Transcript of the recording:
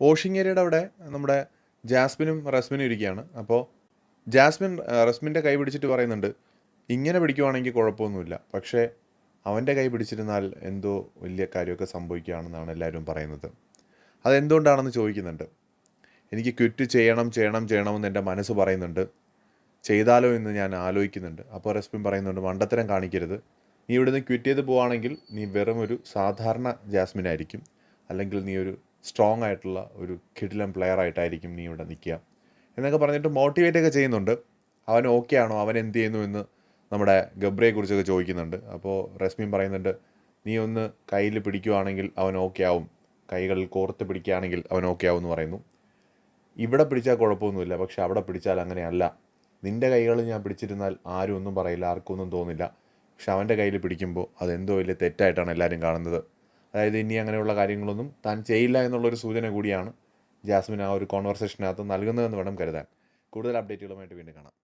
Washing ഏരിയയുടെ അവിടെ നമ്മുടെ ജാസ്മിനും റസ്മിനും ഇരിക്കുകയാണ്. അപ്പോൾ ജാസ്മിൻ റസ്മിന്റെ കൈ പിടിച്ചിട്ട് പറയുന്നുണ്ട് ഇങ്ങനെ പിടിക്കുവാണെങ്കിൽ കുഴപ്പമൊന്നുമില്ല. പക്ഷേ അവന്റെ കൈ പിടിച്ചിരുന്നാൽ എന്തോ വലിയ കാര്യമൊക്കെ സംഭവിക്കുകയാണെന്നാണ് എല്ലാവരും പറയുന്നത്. അതെന്തുകൊണ്ടാണെന്ന് ചോദിക്കുന്നുണ്ട്. എനിക്ക് ക്വിറ്റ് ചെയ്യണം ചെയ്യണം ചെയ്യണമെന്ന് എന്റെ മനസ്സ് പറയുന്നുണ്ട്. ചെയ്താലോ എന്ന് ഞാൻ ആലോചിക്കുന്നുണ്ട്. അപ്പോൾ റസ്മിൻ പറയുന്നുണ്ട് മണ്ടത്തരം കാണിക്കരുത്. നീ ഇവിടുന്ന് ക്വിറ്റ് ചെയ്ത് പോവുകയാണെങ്കിൽ നീ വെറും ഒരു സാധാരണ ജാസ്മിൻ ആയിരിക്കും അല്ലെങ്കിൽ നീ ഒരു സ്ട്രോങ് ആയിട്ടുള്ള ഒരു കിഡിലൻ പ്ലെയർ ആയിട്ടായിരിക്കും നീ ഇവിടെ നിൽക്കുക. എന്നൊക്കെ പറഞ്ഞിട്ട് മോട്ടിവേറ്റ് ഒക്കെ ചെയ്യുന്നുണ്ട്. അവൻ ഓക്കെ ആണോ? അവൻ എന്ത് ചെയ്യുന്നു എന്ന് നമ്മുടെ ഗബ്രയെ കുറിച്ചൊക്കെ ചോദിക്കുന്നുണ്ട്. അപ്പോൾ റസ്മിൻ പറയുന്നുണ്ട് നീ ഒന്ന് കയ്യിൽ പിടിക്കുവാണെങ്കിൽ അവൻ ഓക്കെ ആവും. കൈകളിൽ കോർത്ത് പിടിക്കുകയാണെങ്കിൽ അവൻ ഓക്കെ ആവും എന്ന് പറയുന്നു. ഇവിടെ പിടിച്ചാൽ കുഴപ്പമൊന്നുമില്ല. പക്ഷെ അവിടെ പിടിച്ചാൽ അങ്ങനെയല്ല. നിന്റെ കൈകൾ ഞാൻ പിടിച്ചിരുന്നാൽ ആരും ഒന്നും പറയില്ല ആർക്കും ഒന്നും തോന്നില്ല. പക്ഷെ അവന്റെ കയ്യിൽ പിടിക്കുമ്പോൾ അതെന്തോ വലിയ തെറ്റായിട്ടാണ് എല്ലാവരും കാണുന്നത്. അതായത് ഇനി അങ്ങനെയുള്ള കാര്യങ്ങളൊന്നും താൻ ചെയ്യില്ല എന്നുള്ളൊരു സൂചന കൂടിയാണ് ജാസ്മിൻ ആ ഒരു കോൺവെർസേഷനകത്ത് നൽകുന്നതെന്ന് വേണം കരുതാൻ. കൂടുതൽ അപ്ഡേറ്റുകളുമായിട്ട് വീണ്ടും കാണാം.